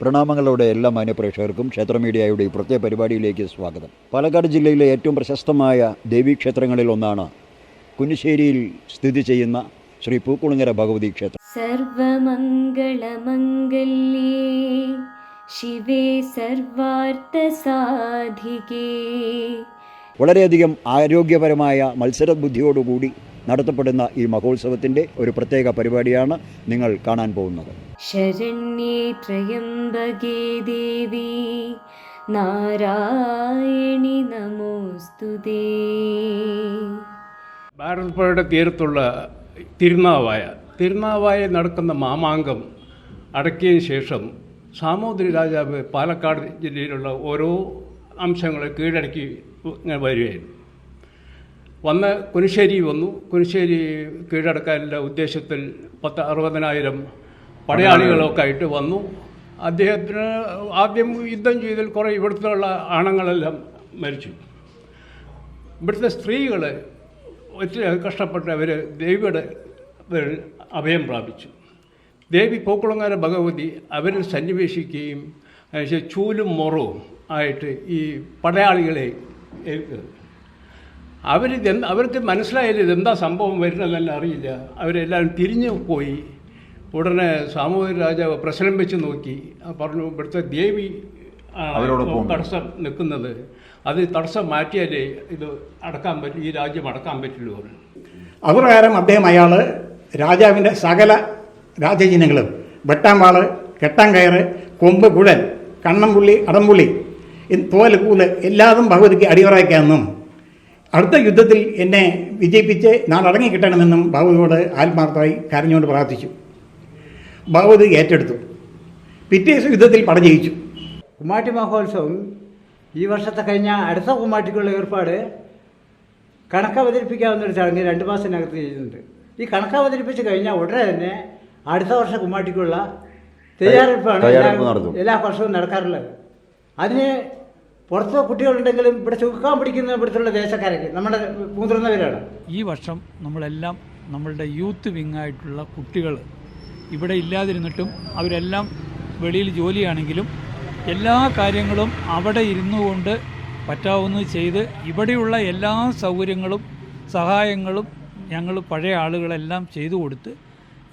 പ്രണാമങ്ങളുടെ എല്ലാ മാന്യപ്രേക്ഷകർക്കും ക്ഷേത്ര മീഡിയയുടെ ഈ പ്രത്യേക പരിപാടിയിലേക്ക് സ്വാഗതം. പാലക്കാട് ജില്ലയിലെ ഏറ്റവും പ്രശസ്തമായ ദേവീക്ഷേത്രങ്ങളിൽ ഒന്നാണ് കുന്നിശ്ശേരിയിൽ സ്ഥിതി ചെയ്യുന്ന ശ്രീ പൂക്കുളങ്ങര ഭഗവതി ക്ഷേത്രം. സർവമംഗളമംഗല്യേ ശിവേ സർവാർത്ഥസാധികേ. വളരെയധികം ആരോഗ്യപരമായ മത്സരബുദ്ധിയോടുകൂടി നടത്തപ്പെടുന്ന ഈ മഹോത്സവത്തിന്റെ ഒരു പ്രത്യേക പരിപാടിയാണ് നിങ്ങൾ കാണാൻ പോകുന്നത്. നാരായണി നമോസ്തുതേ. ഭാരതപ്പുഴയുടെ തീരത്തുള്ള തിരുനാവായ തിരുനാവായ നടക്കുന്ന മാമാങ്കം അടക്കിയതിന് ശേഷം സാമൂതിരി രാജാവ് പാലക്കാട് ജില്ലയിലുള്ള ഓരോ അംശങ്ങളെ കീഴടക്കി വരികയായിരുന്നു. വന്ന് കുനിശ്ശേരി വന്നു. കുനിശ്ശേരി കീഴടക്കാനുള്ള ഉദ്ദേശത്തിൽ പത്ത് അറുപതിനായിരം പടയാളികളൊക്കെ ആയിട്ട് വന്നു. അദ്ദേഹത്തിന് ആദ്യം യുദ്ധം ചെയ്തതിൽ കുറേ ഇവിടുത്തെ ആണങ്ങളെല്ലാം മരിച്ചു. ഇവിടുത്തെ സ്ത്രീകൾ കഷ്ടപ്പെട്ട് അവർ ദേവിയുടെ അഭയം പ്രാപിച്ചു. ദേവി പൂക്കുളങ്ങാര ഭഗവതി അവരിൽ സന്നിവേശിക്കുകയും ചൂലും മുറവും ആയിട്ട് ഈ പടയാളികളെ ഏൽക്കുക അവരിത് അവർക്ക് മനസ്സിലായില്ല ഇതെന്താ സംഭവം വരുന്നതെന്നല്ല അറിയില്ല. അവരെല്ലാവരും തിരിഞ്ഞു പോയി. ഉടനെ സാമൂഹ്യ രാജാവ് പ്രശ്നം വെച്ച് നോക്കി. പറഞ്ഞു ഇവിടുത്തെ ദേവി ആണ് തടസ്സം നിൽക്കുന്നത്. അത് തടസ്സം മാറ്റിയാലേ ഇത് അടക്കാൻ പറ്റും ഈ രാജ്യം അടക്കാൻ പറ്റുള്ളൂ പറഞ്ഞു അതുപ്രകാരം അദ്ദേഹം അയാൾ രാജാവിന്റെ സകല രാജചിഹ്നങ്ങളും വെട്ടാമ്പാൾ കെട്ടാങ്കയറ് കൊമ്പ് കുഴൽ കണ്ണംപുള്ളി അടംപുള്ളി തോൽ തോൽ കൂൽ എല്ലാതും ഭഗവതിക്ക് അടിയറയ്ക്കാമെന്നും അടുത്ത യുദ്ധത്തിൽ എന്നെ വിജയിപ്പിച്ച് നാൾ അടങ്ങിക്കിട്ടണമെന്നും കിട്ടണമെന്നും ഭഗവതിയോട് ആത്മാർത്ഥമായി കരഞ്ഞുകൊണ്ട് പ്രാർത്ഥിച്ചു. ഭഗവതി ഏറ്റെടുത്തു. പിറ്റേ ദിവസം യുദ്ധത്തിൽ പടജയിച്ചു കുമ്മാട്ടി മഹോത്സവം ഈ വർഷത്തെ കഴിഞ്ഞ അടുത്ത കുമ്മാട്ടിക്കുള്ള ഏർപ്പാട് കണക്ക് അവതരിപ്പിക്കാവുന്ന ഒരു ചടങ്ങ് രണ്ട് മാസത്തിനകത്ത് ചെയ്യുന്നുണ്ട് ഈ കണക്ക് അവതരിപ്പിച്ച് കഴിഞ്ഞാൽ ഉടനെ തന്നെ അടുത്ത വർഷം കുമ്മാട്ടിക്കുള്ള തയ്യാറെടുപ്പാണ് എല്ലാ- എല്ലാ വർഷവും നടക്കാറുള്ളത്. അതിന് പുറത്ത് കുട്ടികളുണ്ടെങ്കിലും ഇവിടെ ചുക്കാൻ പിടിക്കുന്ന ഇവിടുത്തുള്ള ദേശക്കാരൊക്കെ നമ്മുടെ മുതിർന്നവരാണ് ഈ വർഷം നമ്മളെല്ലാം നമ്മളുടെ യൂത്ത് വിങ്ങായിട്ടുള്ള കുട്ടികൾ ഇവിടെ ഇല്ലാതിരുന്നിട്ടും അവരെല്ലാം വെളിയിൽ ജോലിയാണെങ്കിലും എല്ലാ കാര്യങ്ങളും അവിടെ ഇരുന്നു കൊണ്ട് പറ്റാവുന്നത് ചെയ്ത് ഇവിടെയുള്ള എല്ലാ സൗകര്യങ്ങളും സഹായങ്ങളും ഞങ്ങൾ പഴയ ആളുകളെല്ലാം ചെയ്തു കൊടുത്ത്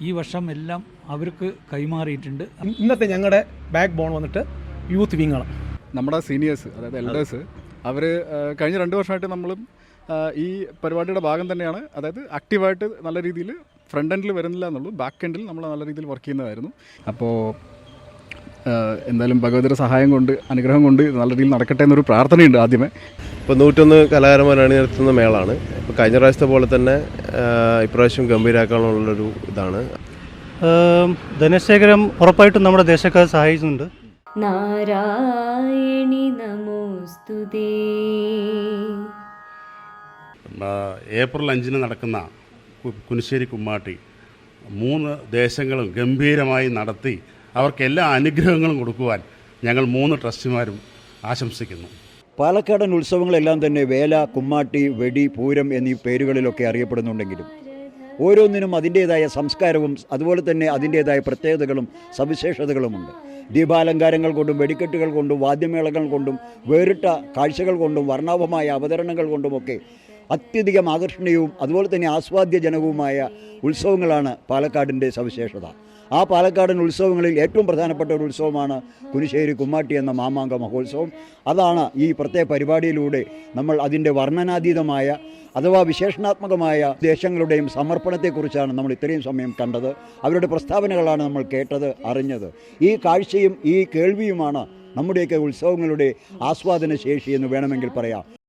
ഈ വർഷം എല്ലാം അവർക്ക് കൈമാറിയിട്ടുണ്ട്. ഇന്നത്തെ ഞങ്ങളുടെ ബാക്ക് ബോൺ വന്നിട്ട് യൂത്ത് വിങ്ങാണ് നമ്മുടെ സീനിയേഴ്സ് അതായത് എൽഡേഴ്സ് അവർ കഴിഞ്ഞ രണ്ട് വർഷമായിട്ട് നമ്മളും ഈ പരിപാടിയുടെ ഭാഗം തന്നെയാണ്. അതായത് ആക്റ്റീവായിട്ട് നല്ല രീതിയിൽ ഫ്രണ്ട് എൻഡിൽ വരുന്നില്ല എന്നുള്ളൂ ബാക്ക് എൻഡിൽ നമ്മൾ നല്ല രീതിയിൽ വർക്ക് ചെയ്യുന്നതായിരുന്നു. അപ്പോൾ എന്തായാലും ഭഗവതിയുടെ സഹായം കൊണ്ട് അനുഗ്രഹം കൊണ്ട് നല്ല രീതിയിൽ നടക്കട്ടെ എന്നൊരു പ്രാർത്ഥനയുണ്ട് ആദ്യമേ. ഇപ്പോൾ നൂറ്റൊന്ന് കലാകാരന്മാരാണ് നിർത്തുന്ന മേളാണ്. ഇപ്പോൾ കഴിഞ്ഞ പ്രാവശ്യത്തെ പോലെ തന്നെ ഇപ്രാവശ്യം ഗംഭീരാക്കാനുള്ളൊരു ഇതാണ്. ധനശേഖരം ഉറപ്പായിട്ടും നമ്മുടെ ദേശക്കാർ സഹായിക്കുന്നുണ്ട് നാരായണി നമോസ്തുതേ ഏപ്രിൽ അഞ്ചിന് നടക്കുന്ന കുനിശ്ശേരി കുമ്മാട്ടി മൂന്ന് ദേശങ്ങളും ഗംഭീരമായി നടത്തി അവർക്ക് എല്ലാ അനുഗ്രഹങ്ങളും കൊടുക്കുവാൻ ഞങ്ങൾ മൂന്ന് ട്രസ്റ്റിമാരും ആശംസിക്കുന്നു. പാലക്കാടൻ ഉത്സവങ്ങളെല്ലാം തന്നെ വേല കുമ്മാട്ടി വെടി പൂരം എന്നീ പേരുകളിലൊക്കെ അറിയപ്പെടുന്നുണ്ടെങ്കിലും ഓരോന്നിനും അതിന്റേതായ സംസ്കാരവും അതുപോലെ തന്നെ അതിന്റേതായ പ്രത്യേകതകളും സവിശേഷതകളുമുണ്ട് ദീപാലങ്കാരങ്ങൾ കൊണ്ടും വെടിക്കെട്ടുകൾ കൊണ്ടും വാദ്യമേളകൾ കൊണ്ടും വേറിട്ട കാഴ്ചകൾ കൊണ്ടും വർണാഭമായ അവതരണങ്ങൾ കൊണ്ടുമൊക്കെ അത്യധികം ആകർഷണീയവും അതുപോലെ തന്നെ ആസ്വാദ്യജനകവുമായ ഉത്സവങ്ങളാണ് പാലക്കാടിന്റെ സവിശേഷത. ആ പാലക്കാടൻ ഉത്സവങ്ങളിൽ ഏറ്റവും പ്രധാനപ്പെട്ട ഒരു ഉത്സവമാണ് കുനിശ്ശേരി കുമ്മാട്ടി എന്ന മാമാങ്ക മഹോത്സവം. അതാണ് ഈ പ്രത്യേക പരിപാടിയിലൂടെ നമ്മൾ അതിന്റെ വർണനാതീതമായ അഥവാ വിശേഷണാത്മകമായ ദേശങ്ങളുടെയും സമർപ്പണത്തെക്കുറിച്ചാണ് നമ്മൾ ഇത്രയും സമയം കണ്ടത്. അവരുടെ പ്രസ്താവനകളാണ് നമ്മൾ കേട്ടത് അറിഞ്ഞത്. ഈ കാഴ്ചയും ഈ കേൾവിയുമാണ് നമ്മുടെയൊക്കെ ഉത്സവങ്ങളുടെ ആസ്വാദന ശേഷി എന്ന് വേണമെങ്കിൽ പറയാം.